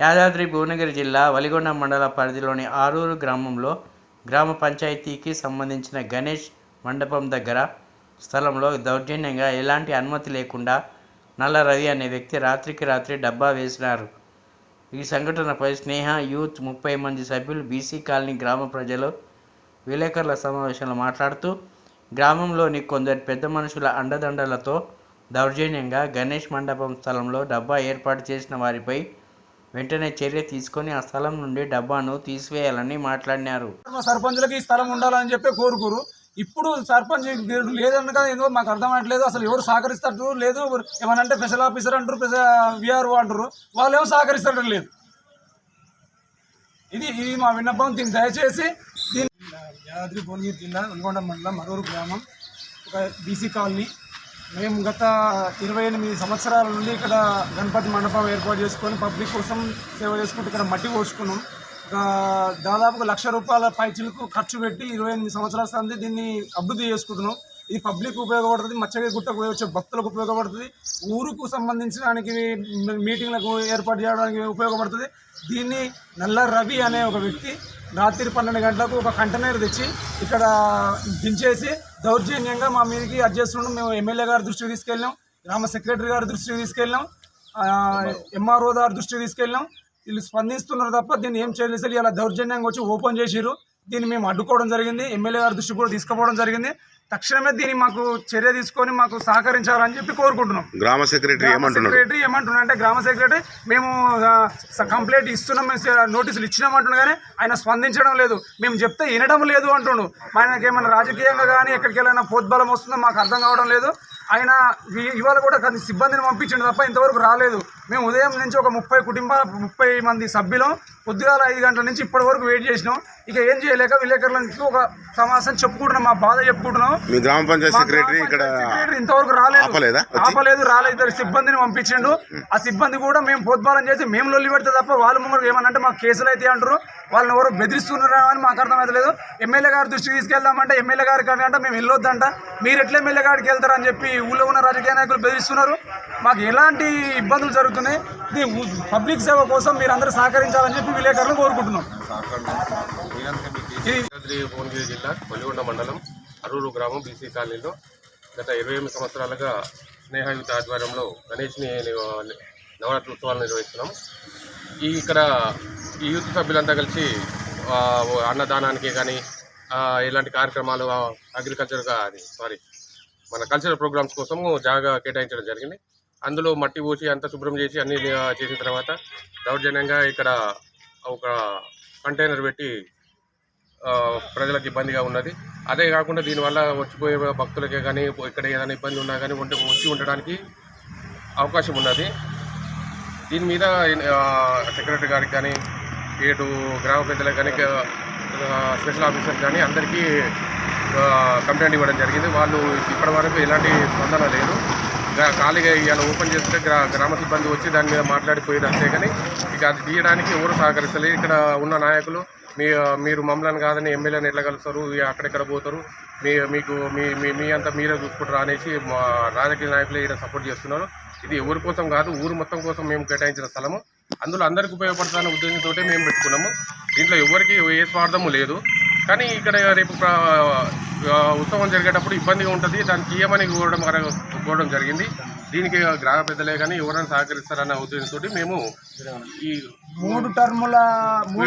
యాదాద్రి భువనగిరి జిల్లా వలిగొండ మండల పరిధిలోని ఆరూరు గ్రామంలో గ్రామ పంచాయతీకి సంబంధించిన గణేష్ మండపం దగ్గర స్థలంలో దౌర్జన్యంగా ఎలాంటి అనుమతి లేకుండా నల్ల రవి అనే వ్యక్తి రాత్రికి రాత్రి డబ్బా వేసినారు. ఈ సంఘటనపై స్నేహ యూత్ ముప్పై మంది సభ్యులు బీసీ కాలనీ గ్రామ ప్రజలు విలేకరుల సమావేశంలో మాట్లాడుతూ గ్రామంలోని కొందరు పెద్ద మనుషుల అండదండలతో దౌర్జన్యంగా గణేష్ మండపం స్థలంలో డబ్బా ఏర్పాటు చేసిన వారిపై వెంటనే చర్య తీసుకొని ఆ స్థలం నుండి డబ్బాను తీసివేయాలని మాట్లాడినారు. మా సర్పంచులకి ఈ స్థలం ఉండాలని చెప్పి కోరుకోరు. ఇప్పుడు సర్పంచ్ లేదనగా ఏదో మాకు అర్థమవట్లేదు అసలు ఎవరు సహకరిస్తారు లేదు. ఏమనంటే స్పెషల్ ఆఫీసర్ అంటారు విఆర్ఓ అంటారు. వాళ్ళు ఏమో సహకరిస్తారు లేదు. ఇది ఇది మా విన్నపం. దీన్ని దయచేసి దీని యాదాద్రి భువనగిరి జిల్లా నల్గొండ మండలం మరూరు గ్రామం ఒక బీసీ కాలనీ. మేము గత ఇరవై ఎనిమిది సంవత్సరాల నుండి ఇక్కడ గణపతి మండపం ఏర్పాటు చేసుకొని పబ్లిక్ కోసం సేవ చేసుకుంటూ ఇక్కడ మట్టి పోసుకున్నాం. ఒక దాదాపు లక్ష రూపాయల పైచిలకు ఖర్చు పెట్టి ఇరవై ఎనిమిది సంవత్సరాల సంది దీన్ని అభివృద్ధి చేసుకుంటున్నాం. ఇది పబ్లిక్ ఉపయోగపడుతుంది మచ్చగా గుట్టకు వచ్చే భక్తులకు ఉపయోగపడుతుంది ఊరుకు సంబంధించడానికి మీటింగ్లకు ఏర్పాటు చేయడానికి ఉపయోగపడుతుంది. దీన్ని నల్ల రవి అనే ఒక వ్యక్తి రాత్రి పన్నెండు గంటలకు ఒక కంటైనర్ తెచ్చి ఇక్కడ దించేసి దౌర్జన్యంగా మా మీదకి అడ్జస్ట్ మేము ఎమ్మెల్యే గారి దృష్టికి తీసుకెళ్ళాం గ్రామ సెక్రటరీ గారి దృష్టికి తీసుకెళ్ళాం ఎంఆర్ఓ గారి దృష్టికి తీసుకెళ్ళాం. వీళ్ళు స్పందిస్తున్నారు తప్ప దీన్ని ఏం చేయలేదు. ఇలా దౌర్జన్యంగా వచ్చి ఓపెన్ చేసిరు దీన్ని మేము అడ్డుకోవడం జరిగింది. ఎమ్మెల్యే గారి దృష్టికి కూడా తీసుకుపోవడం జరిగింది. తక్షణమే దీన్ని మాకు చర్య తీసుకొని మాకు సహకరించాలని చెప్పి కోరుకుంటున్నాం. గ్రామ సెక్రటరీ సెక్రటరీ ఏమంటున్నా అంటే గ్రామ సెక్రటరీ మేము కంప్లైంట్ ఇస్తున్నాం నోటీసులు ఇచ్చినాం అంటున్నా కానీ ఆయన స్పందించడం లేదు. మేము చెప్తే వినడం లేదు అంటుండు. ఆయనకి ఏమైనా రాజకీయంగా కానీ ఎక్కడికి వెళ్ళినా పోద్బలం వస్తుందో మాకు అర్థం కావడం లేదు. ఆయన ఇవాళ కూడా కొన్ని సిబ్బందిని పంపించిండు తప్ప ఇంతవరకు రాలేదు. మేము ఉదయం నుంచి ఒక ముప్పై కుటుంబాల ముప్పై మంది సభ్యులం పొద్దుగాల ఐదు గంటల నుంచి ఇప్పటి వరకు వెయిట్ చేసినాం. ఇక ఏం చేయలేక విలేకరులకు ఒక సమావేశం చెప్పుకుంటున్నాం. మా బాధ చెప్పుకుంటున్నాం. మీ గ్రామ పంచాయత్ సెక్రటరీ ఇక్కడ ఇంతవరకు రాలేదు. ఆపలేదా? రాలేదు. ఇద్దరు సిబ్బందిని పంపించిండు. ఆ సిబ్బంది కూడా మేము పోద్బాలం చేసి మేము లొల్లి పెడితే తప్ప వాళ్ళు ముందు ఏమనంటే మాకు కేసులు అయితే అంటారు. వాళ్ళని ఎవరు బెదిరిస్తున్నారు అని మాకు అర్థమవుతలేదు. ఎమ్మెల్యే గారి దృష్టికి తీసుకెళ్దామంటే ఎమ్మెల్యే గారికి అని అంటే మేము వెళ్ళొద్దంట. మీరు ఎట్లా ఎమ్మెల్యే గారికి వెళ్తారని చెప్పి ఊళ్ళో ఉన్న రాజకీయ నాయకులు బెదిరిస్తున్నారు. మాకు ఎలాంటి ఇబ్బందులు జరుగుతున్నాయి. ఇది పబ్లిక్ సేవ కోసం మీరు అందరూ సహకరించాలని చెప్పి విలేకరులు కోరుకుంటున్నాం. భువనగిరి జిల్లా కొలిగొండ మండలం అరూరు గ్రామం బీసీ కాలనీలో గత ఇరవై ఎనిమిది సంవత్సరాలుగా స్నేహయుత ఆధ్వర్యంలో గణేష్ని నవరాత్రి ఉత్సవాలు నిర్వహిస్తున్నాం. ఈ ఇక్కడ ఈ యూత్ సభ్యులంతా కలిసి అన్నదానానికి కానీ ఇలాంటి కార్యక్రమాలు అగ్రికల్చర్గా అది సారీ మన కల్చరల్ ప్రోగ్రామ్స్ కోసము జాగా కేటాయించడం జరిగింది. అందులో మట్టి పోసి అంతా శుభ్రం చేసి అన్ని చేసిన తర్వాత దౌర్జన్యంగా ఇక్కడ ఒక కంటైనర్ పెట్టి ప్రజలకు ఇబ్బందిగా ఉన్నది. అదే కాకుండా దీనివల్ల వచ్చిపోయే భక్తులకే కానీ ఇక్కడ ఏదైనా ఇబ్బంది ఉన్నా కానీ ఉంటే వచ్చి ఉండడానికి అవకాశం ఉన్నది. దీని మీద సెక్రటరీ గారికి కానీ ఇటు గ్రామ పెద్దలకు కానీ స్పెషల్ ఆఫీసర్ కానీ అందరికీ కంప్లైంట్ ఇవ్వడం జరిగింది. వాళ్ళు ఇప్పటి వరకు ఎలాంటి స్పందన లేదు. ఖాళీగా ఇవాళ ఓపెన్ చేస్తే గ్రా గ్రామ సిబ్బంది వచ్చి దాని మీద మాట్లాడిపోయేది అంతే కానీ ఇక అది తీయడానికి ఎవరు సహకరిస్తలేదు ఇక్కడ ఉన్న నాయకులు మీ మీరు మమ్మల్ని కాదని ఎమ్మెల్యేని ఎట్లా కలుస్తారు? ఇక అక్కడెక్కడ పోతారు? మీ మీకు మీ మీ మీ అంతా మీరే చూసుకుంటారు అనేసి మా రాజకీయ నాయకులు ఇక్కడ సపోర్ట్ చేస్తున్నారు. ఇది ఎవరి కోసం కాదు ఊరు మొత్తం కోసం మేము కేటాయించిన స్థలము. అందులో అందరికి ఉపయోగపడుతున్న ఉద్దేశంతో మేము పెట్టుకున్నాము. దీంట్లో ఎవరికి ఏ స్వార్థము లేదు. కానీ ఇక్కడ రేపు ఉత్సవం జరిగేటప్పుడు ఇబ్బందిగా ఉంటుంది. దానికి ఇయ్యమని కోరడం కోరడం జరిగింది. దీనికి గ్రామ పెద్దలే కానీ ఎవరైనా సహకరిస్తారన్న ఉద్దేశంతో మేము ఈ మూడు టర్ముల మూడు